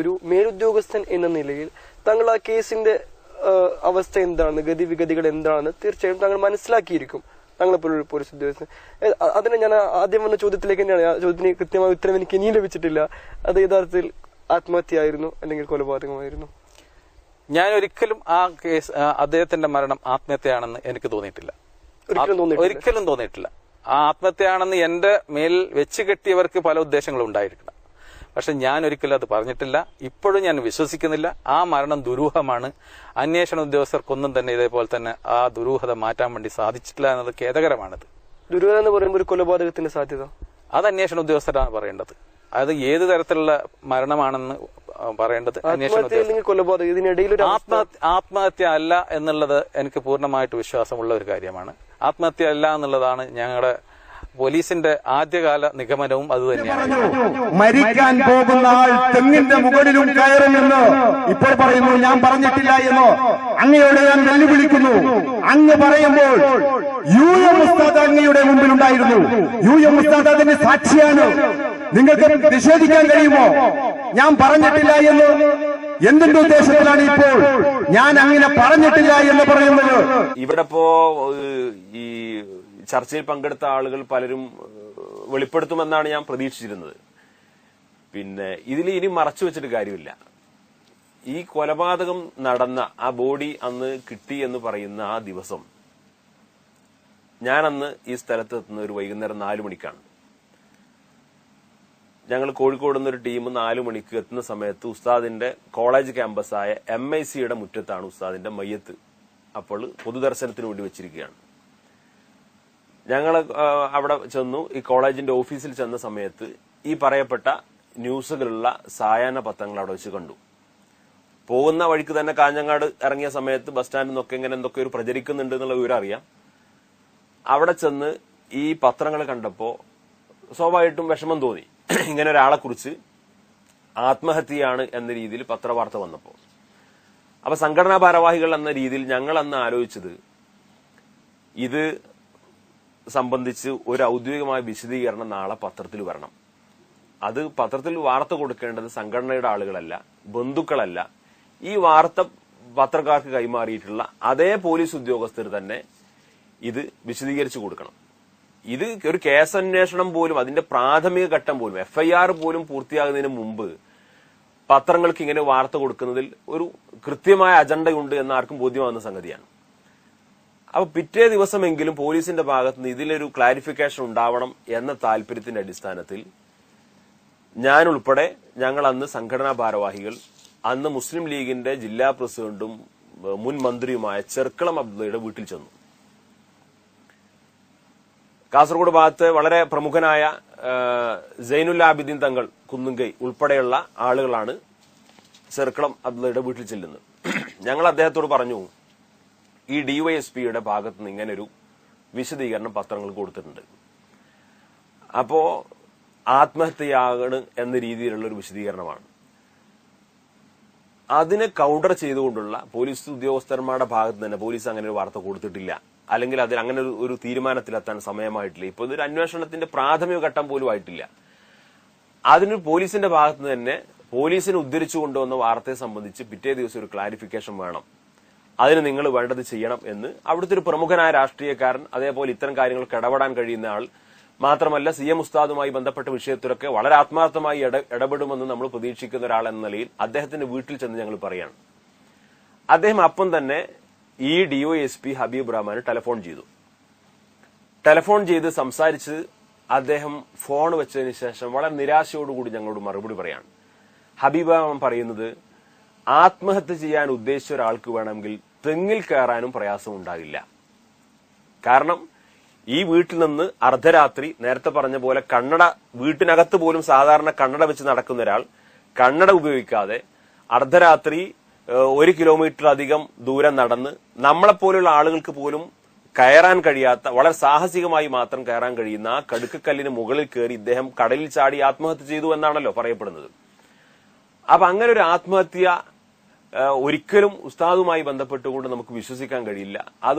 ഒരു മേലുദ്യോഗസ്ഥൻ എന്ന നിലയിൽ താങ്കൾ ആ കേസിന്റെ അവസ്ഥ എന്താണ് ഗതിവിഗതികൾ എന്താണ് തീർച്ചയായും താങ്കൾ മനസ്സിലാക്കിയിരിക്കും. താങ്കളെപ്പോലൊരു പോലീസ് ഉദ്യോഗസ്ഥൻ. അതിനെ ഞാൻ ആദ്യം വന്ന ചോദ്യത്തിലേക്ക് തന്നെയാണ്. ആ ചോദ്യത്തിന് കൃത്യമായ ഉത്തരം എനിക്ക് ഇനിയും ലഭിച്ചിട്ടില്ല. അത് യഥാർത്ഥത്തിൽ ആത്മഹത്യയായിരുന്നു അല്ലെങ്കിൽ കൊലപാതകമായിരുന്നു? ഞാൻ ഒരിക്കലും ആ കേസ് അദ്ദേഹത്തിന്റെ മരണം ആത്മഹത്യയാണെന്ന് എനിക്ക് തോന്നിയിട്ടില്ല. ഒരിക്കലും തോന്നിയിട്ടില്ല. ഒരിക്കലും തോന്നിയിട്ടില്ല. ആ ആത്മഹത്യയാണെന്ന് എന്റെ മേൽ വെച്ച് കെട്ടിയവർക്ക് പല ഉദ്ദേശങ്ങളും ഉണ്ടായിരിക്കണം പക്ഷെ ഞാൻ ഒരിക്കലും അത് പറഞ്ഞിട്ടില്ല. ഇപ്പോഴും ഞാൻ വിശ്വസിക്കുന്നില്ല. ആ മരണം ദുരൂഹമാണ്. അന്വേഷണ ഉദ്യോഗസ്ഥർക്കൊന്നും തന്നെ ഇതേപോലെ തന്നെ ആ ദുരൂഹത മാറ്റാൻ വേണ്ടി സാധിച്ചിട്ടില്ല എന്നത് ഖേദകരമാണത്. ദുരൂഹത എന്ന് പറയുമ്പോൾ ഒരു കൊലപാതകത്തിന്റെ സാധ്യത? അത് അന്വേഷണ ഉദ്യോഗസ്ഥരാണ് പറയേണ്ടത്. അത് ഏത് തരത്തിലുള്ള മരണമാണെന്ന് പറയേണ്ടത് അന്വേഷണ ആത്മഹത്യ അല്ല എന്നുള്ളത് എനിക്ക് പൂർണമായിട്ട് വിശ്വാസമുള്ള ഒരു കാര്യമാണ്. ആത്മഹത്യ അല്ല എന്നുള്ളതാണ് ഞങ്ങളുടെ പോലീസിന്റെ ആദ്യകാല നിഗമനവും അത് തന്നെയാണ്. മരിക്കാൻ പോകുന്ന ആൾ തെങ്ങിന്റെ മുകളിലും കയറുമെന്ന് ഇപ്പോൾ പറയുന്നു ഞാൻ പറഞ്ഞിട്ടില്ല എന്ന്. അങ്ങയോട് ഞാൻ വെല്ലുവിളിക്കുന്നു. അങ്ങ് പറയുമ്പോൾ യു എം ഉസ്താദ് അങ്ങയുടെ മുമ്പിൽ ഉണ്ടായിരുന്നു. യു എം ഉസ്താദ് അതിന്റെ സാക്ഷിയാണ്. നിങ്ങൾക്ക് നിഷേധിക്കാൻ കഴിയുമോ? ഞാൻ പറഞ്ഞിട്ടില്ല എന്ന്. എന്തിന്റെ ഉദ്ദേശത്തിലാണ് ഇപ്പോൾ? ഞാൻ അങ്ങനെ പറഞ്ഞിട്ടില്ല എന്ന് പറയുന്നത്. ഇവിടെ ഇപ്പോ ഈ ചർച്ചയിൽ പങ്കെടുത്ത ആളുകൾ പലരും വെളിപ്പെടുത്തുമെന്നാണ് ഞാൻ പ്രതീക്ഷിച്ചിരുന്നത്. പിന്നെ ഇതിൽ ഇനി മറച്ചു വെച്ചിട്ട് കാര്യമില്ല. ഈ കൊലപാതകം നടന്ന ആ ബോഡി അന്ന് കിട്ടി എന്ന് പറയുന്ന ആ ദിവസം ഞാൻ അന്ന് ഈ സ്ഥലത്ത് എത്തുന്ന ഒരു വൈകുന്നേരം നാലു മണിക്കാണ്. ഞങ്ങൾ കോഴിക്കോട് നിന്ന് ഒരു ടീം നാലു മണിക്ക് എത്തുന്ന സമയത്ത് ഉസ്താദിന്റെ കോളേജ് ക്യാമ്പസായ എം ഐ സിയുടെ മുറ്റത്താണ് ഉസ്താദിന്റെ മയ്യത്ത് അപ്പോൾ പൊതുദർശനത്തിന് വേണ്ടി വെച്ചിരിക്കുകയാണ്. ഞങ്ങൾ അവിടെ ചെന്നു. ഈ കോളേജിന്റെ ഓഫീസിൽ ചെന്ന സമയത്ത് ഈ പറയപ്പെട്ട ന്യൂസുകളുള്ള സായാഹ്ന പത്രങ്ങൾ അവിടെ വെച്ച് കണ്ടു. പോകുന്ന വഴിക്ക് തന്നെ കാഞ്ഞങ്ങാട് ഇറങ്ങിയ സമയത്ത് ബസ് സ്റ്റാൻഡിൽ നിന്നൊക്കെ ഇങ്ങനെ എന്തൊക്കെ ഒരു പ്രചരിക്കുന്നുണ്ട് എന്നുള്ള വിവരം അറിയാം. അവിടെ ചെന്ന് ഈ പത്രങ്ങൾ കണ്ടപ്പോ സ്വാഭാവികമായിട്ടും വിഷമം തോന്നി. ഇങ്ങനെ ഒരാളെ കുറിച്ച് ആത്മഹത്യയാണ് എന്ന രീതിയിൽ പത്രവാർത്ത വന്നപ്പോൾ അപ്പൊ സംഘടനാ ഭാരവാഹികൾ എന്ന രീതിയിൽ ഞങ്ങൾ അന്ന് ആലോചിച്ചത് ഇത് സംബന്ധിച്ച് ഒരു ഔദ്യോഗികമായ വിശദീകരണം നാളെ പത്രത്തിൽ വരണം. അത് പത്രത്തിൽ വാർത്ത കൊടുക്കേണ്ടത് സംഘടനയുടെ ആളുകളല്ല ബന്ധുക്കളല്ല. ഈ വാർത്ത പത്രക്കാർക്ക് കൈമാറിയിട്ടുള്ള അതേ പോലീസ് ഉദ്യോഗസ്ഥർ തന്നെ ഇത് വിശദീകരിച്ചു കൊടുക്കണം. ഇത് ഒരു കേസന്വേഷണം പോലും അതിന്റെ പ്രാഥമിക ഘട്ടം പോലും എഫ്ഐആർ പോലും പൂർത്തിയാകുന്നതിന് മുമ്പ് പത്രങ്ങൾക്ക് ഇങ്ങനെ വാർത്ത കൊടുക്കുന്നതിൽ ഒരു കൃത്യമായ അജണ്ടയുണ്ട് എന്ന് ആർക്കും ബോധ്യമാകുന്ന സംഗതിയാണ്. അപ്പൊ പിറ്റേ ദിവസമെങ്കിലും പോലീസിന്റെ ഭാഗത്തുനിന്ന് ഇതിലൊരു ക്ലാരിഫിക്കേഷൻ ഉണ്ടാവണം എന്ന താല്പര്യത്തിന്റെ അടിസ്ഥാനത്തിൽ ഞാൻ ഉൾപ്പെടെ ഞങ്ങൾ അന്ന് സംഘടനാ ഭാരവാഹികൾ അന്ന് മുസ്ലിം ലീഗിന്റെ ജില്ലാ പ്രസിഡന്റും മുൻ മന്ത്രിയുമായ ചെർക്കളം അബ്ദുള്ളയുടെ വീട്ടിൽ ചെന്നു. കാസർഗോഡ് ഭാഗത്ത് വളരെ പ്രമുഖനായ സൈനുൽ ആബിദ്ദീൻ തങ്ങൾ കുന്നുങ്കൈ ഉൾപ്പെടെയുള്ള ആളുകളാണ് ചെർക്കളം അബ്ദുള്ളയുടെ വീട്ടിൽ ചെല്ലുന്നത്. ഞങ്ങൾ അദ്ദേഹത്തോട് പറഞ്ഞു ഈ ഡിവൈഎസ്പിയുടെ ഭാഗത്ത് നിന്ന് ഇങ്ങനൊരു വിശദീകരണം പത്രങ്ങൾ കൊടുത്തിട്ടുണ്ട്. അപ്പോ ആത്മഹത്യയാകണ് എന്ന രീതിയിലുള്ള ഒരു വിശദീകരണമാണ്. അതിനെ കൗണ്ടർ ചെയ്തുകൊണ്ടുള്ള പോലീസ് ഉദ്യോഗസ്ഥന്മാരുടെ ഭാഗത്ത് തന്നെ പോലീസ് അങ്ങനെ ഒരു വാർത്ത കൊടുത്തിട്ടില്ല. അല്ലെങ്കിൽ അതിൽ അങ്ങനെ ഒരു- തീരുമാനത്തിലെത്താൻ സമയമായിട്ടില്ല. ഇപ്പൊ ഇതൊരു അന്വേഷണത്തിന്റെ പ്രാഥമിക ഘട്ടം പോലും ആയിട്ടില്ല. അതിന് പോലീസിന്റെ ഭാഗത്ത് തന്നെ പോലീസിനെ ഉദ്ധരിച്ചു കൊണ്ടുവന്ന വാർത്തയെ സംബന്ധിച്ച് പിറ്റേ ദിവസം ഒരു ക്ലാരിഫിക്കേഷൻ വേണം. അതിന് നിങ്ങൾ വേണ്ടത് ചെയ്യണം എന്ന് അവിടുത്തെ ഒരു പ്രമുഖനായ രാഷ്ട്രീയക്കാരൻ അതേപോലെ ഇത്തരം കാര്യങ്ങൾക്ക് ഇടപെടാൻ കഴിയുന്ന ആൾ. മാത്രമല്ല സി എം ഉസ്താദുമായി ബന്ധപ്പെട്ട വിഷയത്തിലൊക്കെ വളരെ ആത്മാർത്ഥമായി ഇടപെടുമെന്ന് നമ്മൾ പ്രതീക്ഷിക്കുന്ന ഒരാൾ എന്ന നിലയിൽ അദ്ദേഹത്തിന്റെ വീട്ടിൽ ചെന്ന് ഞങ്ങൾ പറയാണ്. അദ്ദേഹം അപ്പം തന്നെ ഈ ഡിഒഎസ്പി ഹബീബ് റഹ്മാന് ടെലഫോൺ ചെയ്തു. ടെലഫോൺ ചെയ്ത് സംസാരിച്ച് അദ്ദേഹം ഫോൺ വെച്ചതിന് ശേഷം വളരെ നിരാശയോടുകൂടി ഞങ്ങളോട് മറുപടി പറയാണ്. ഹബീബ് റഹ്മാൻ പറയുന്നത് ആത്മഹത്യ ചെയ്യാൻ ഉദ്ദേശിച്ച ഒരാൾക്ക് വേണമെങ്കിൽ തെങ്ങിൽ കയറാനും പ്രയാസം ഉണ്ടാകില്ല കാരണം ഈ വീട്ടിൽ നിന്ന് അർദ്ധരാത്രി നേരത്തെ പറഞ്ഞ പോലെ കണ്ണട വീട്ടിനകത്ത് പോലും സാധാരണ കണ്ണട വെച്ച് നടക്കുന്ന ഒരാൾ കണ്ണട ഉപയോഗിക്കാതെ അർദ്ധരാത്രി ഒരു കിലോമീറ്റർ അധികം ദൂരം നടന്ന് നമ്മളെപ്പോലുള്ള ആളുകൾക്ക് പോലും കയറാൻ കഴിയാത്ത വളരെ സാഹസികമായി മാത്രം കയറാൻ കഴിയുന്ന ആ കടുക്കക്കല്ലിന് മുകളിൽ കയറി ഇദ്ദേഹം കടലിൽ ചാടി ആത്മഹത്യ ചെയ്തു എന്നാണല്ലോ പറയപ്പെടുന്നത്. അപ്പൊ അങ്ങനെ ഒരു ആത്മഹത്യ ഒരിക്കലും ഉസ്താദുമായി ബന്ധപ്പെട്ടുകൊണ്ട് നമുക്ക് വിശ്വസിക്കാൻ കഴിയില്ല. അത്